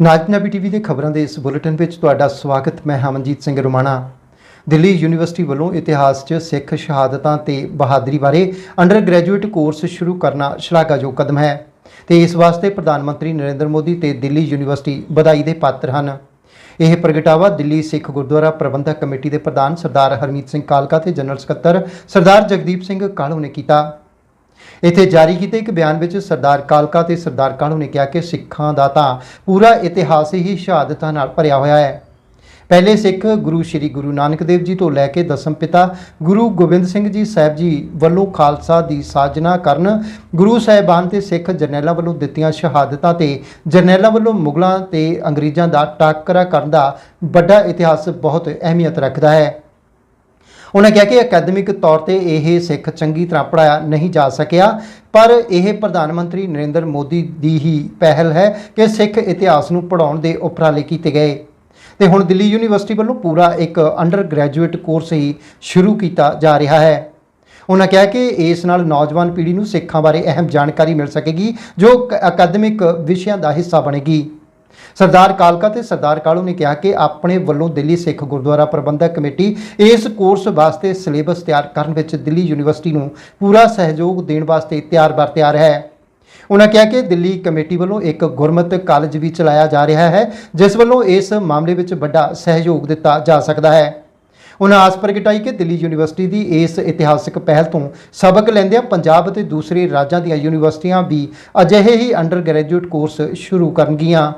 ਨਾਜ Punjabi TV ਦੇ ਖਬਰਾਂ ਦੇ ਇਸ ਬੁਲੇਟਿਨ ਵਿੱਚ ਤੁਹਾਡਾ ਸਵਾਗਤ। ਮੈਂ ਹਮਨਜੀਤ ਸਿੰਘ ਰੁਮਾਣਾ। ਦਿੱਲੀ ਯੂਨੀਵਰਸਿਟੀ ਵੱਲੋਂ ਇਤਿਹਾਸ 'ਚ ਸਿੱਖ ਸ਼ਹਾਦਤਾਂ ਤੇ ਬਹਾਦਰੀ ਬਾਰੇ ਅੰਡਰ ਗ੍ਰੈਜੂਏਟ ਕੋਰਸ ਸ਼ੁਰੂ ਕਰਨਾ ਸ਼ਲਾਘਾਯੋਗ ਕਦਮ ਹੈ ਤੇ ਇਸ ਵਾਸਤੇ ਪ੍ਰਧਾਨ ਮੰਤਰੀ ਨਰਿੰਦਰ ਮੋਦੀ ਤੇ ਦਿੱਲੀ ਯੂਨੀਵਰਸਿਟੀ ਵਧਾਈ ਦੇ ਪਾਤਰ ਹਨ। ਇਹ ਪ੍ਰਗਟਾਵਾ ਦਿੱਲੀ ਸਿੱਖ ਗੁਰਦੁਆਰਾ ਪ੍ਰਬੰਧਕ ਕਮੇਟੀ ਦੇ ਪ੍ਰਧਾਨ ਸਰਦਾਰ ਹਰਮੀਤ ਸਿੰਘ ਕਾਲਕਾ ਤੇ ਜਨਰਲ ਸਕੱਤਰ ਸਰਦਾਰ ਜਗਦੀਪ ਸਿੰਘ ਕਾਹਲੂ ਨੇ ਕੀਤਾ। ਇੱਥੇ ਜਾਰੀ ਕੀਤੇ ਇੱਕ ਬਿਆਨ ਵਿੱਚ ਸਰਦਾਰ ਕਾਲਕਾ ਤੇ ਸਰਦਾਰ ਕਾਲੂ ਨੇ ਕਿਹਾ ਕਿ ਸਿੱਖਾਂ ਦਾ ਤਾਂ ਪੂਰਾ ਇਤਿਹਾਸ ਹੀ ਸ਼ਹਾਦਤਾਂ ਨਾਲ ਭਰਿਆ ਹੋਇਆ ਹੈ। ਪਹਿਲੇ ਸਿੱਖ ਗੁਰੂ ਸ੍ਰੀ ਗੁਰੂ ਨਾਨਕ ਦੇਵ ਜੀ ਤੋਂ ਲੈ ਕੇ ਦਸਮ ਪਿਤਾ ਗੁਰੂ ਗੋਬਿੰਦ ਸਿੰਘ ਜੀ ਸਾਹਿਬ ਜੀ ਵੱਲੋਂ ਖਾਲਸਾ ਦੀ ਸਾਜਨਾ ਕਰਨ ਗੁਰੂ ਸਾਹਿਬਾਨ ਤੇ ਸਿੱਖ ਜਰਨੈਲਾਂ ਵੱਲੋਂ ਦਿੱਤੀਆਂ ਸ਼ਹਾਦਤਾਂ ਤੇ ਜਰਨੈਲਾਂ ਵੱਲੋਂ ਮੁਗਲਾਂ ਤੇ ਅੰਗਰੇਜ਼ਾਂ ਦਾ ਟਾਕਰਾ ਕਰਨ ਦਾ ਵੱਡਾ ਇਤਿਹਾਸ ਬਹੁਤ ਅਹਿਮੀਅਤ ਰੱਖਦਾ ਹੈ। ਉਹਨਾਂ ਕਿਹਾ ਕਿ ਅਕੈਡਮਿਕ ਤੌਰ ਤੇ ਇਹ ਸਿੱਖ ਚੰਗੀ ਤਰ੍ਹਾਂ ਪੜਾਇਆ ਨਹੀਂ ਜਾ ਸਕਿਆ, ਪਰ ਇਹ ਪ੍ਰਧਾਨ ਮੰਤਰੀ ਨਰਿੰਦਰ ਮੋਦੀ ਦੀ ਹੀ ਪਹਿਲ ਹੈ ਕਿ ਸਿੱਖ ਇਤਿਹਾਸ ਨੂੰ ਪੜਾਉਣ ਦੇ ਉਪਰਾਲੇ ਕੀਤੇ ਗਏ। ਤੇ ਹੁਣ ਦਿੱਲੀ ਯੂਨੀਵਰਸਿਟੀ ਵੱਲੋਂ ਪੂਰਾ ਇੱਕ ਅੰਡਰ ਗ੍ਰੈਜੂਏਟ ਕੋਰਸ ਹੀ ਸ਼ੁਰੂ ਕੀਤਾ ਜਾ ਰਿਹਾ ਹੈ। ਉਹਨਾਂ ਕਿਹਾ ਕਿ ਇਸ ਨਾਲ ਨੌਜਵਾਨ ਪੀੜ੍ਹੀ ਨੂੰ ਸਿੱਖਾਂ ਬਾਰੇ ਅਹਿਮ ਜਾਣਕਾਰੀ ਮਿਲ ਸਕੇਗੀ, ਜੋ ਕ- ਅਕਾਦਮਿਕ ਵਿਸ਼ਿਆਂ ਦਾ ਹਿੱਸਾ ਬਣੇਗੀ। ਸਰਦਾਰ ਕਾਲਕਾ ਤੇ ਸਰਦਾਰ ਕਾਲੂ ਨੇ ਕਿਹਾ ਕਿ ਆਪਣੇ ਵੱਲੋਂ ਦਿੱਲੀ ਸਿੱਖ ਗੁਰਦੁਆਰਾ ਪ੍ਰਬੰਧਕ ਕਮੇਟੀ ਇਸ ਕੋਰਸ ਵਾਸਤੇ ਸਿਲੇਬਸ ਤਿਆਰ ਕਰਨ ਵਿੱਚ ਦਿੱਲੀ ਯੂਨੀਵਰਸਿਟੀ ਨੂੰ ਪੂਰਾ ਸਹਿਯੋਗ ਦੇਣ ਵਾਸਤੇ ਤਿਆਰ-ਬਰ ਤਿਆਰ ਹੈ। ਉਹਨਾਂ ਕਿਹਾ ਕਿ ਦਿੱਲੀ ਕਮੇਟੀ ਵੱਲੋਂ ਇੱਕ ਗੁਰਮਤ ਕਾਲਜ ਵੀ ਚਲਾਇਆ ਜਾ ਰਿਹਾ ਹੈ, ਜਿਸ ਵੱਲੋਂ ਇਸ ਮਾਮਲੇ ਵਿੱਚ ਵੱਡਾ ਸਹਿਯੋਗ ਦਿੱਤਾ ਜਾ ਸਕਦਾ ਹੈ। ਉਹਨਾਂ ਆਸ ਪ੍ਰਗਟਾਈ ਕਿ ਦਿੱਲੀ ਯੂਨੀਵਰਸਿਟੀ ਦੀ ਇਸ ਇਤਿਹਾਸਕ ਪਹਿਲ ਤੋਂ ਸਬਕ ਲੈਂਦਿਆਂ ਪੰਜਾਬ ਅਤੇ ਦੂਸਰੇ ਰਾਜਾਂ ਦੀਆਂ ਯੂਨੀਵਰਸਿਟੀਆਂ ਵੀ ਅਜਿਹੇ ਹੀ ਅੰਡਰ ਗ੍ਰੈਜੂਏਟ ਕੋਰਸ ਸ਼ੁਰੂ ਕਰਨਗੀਆਂ।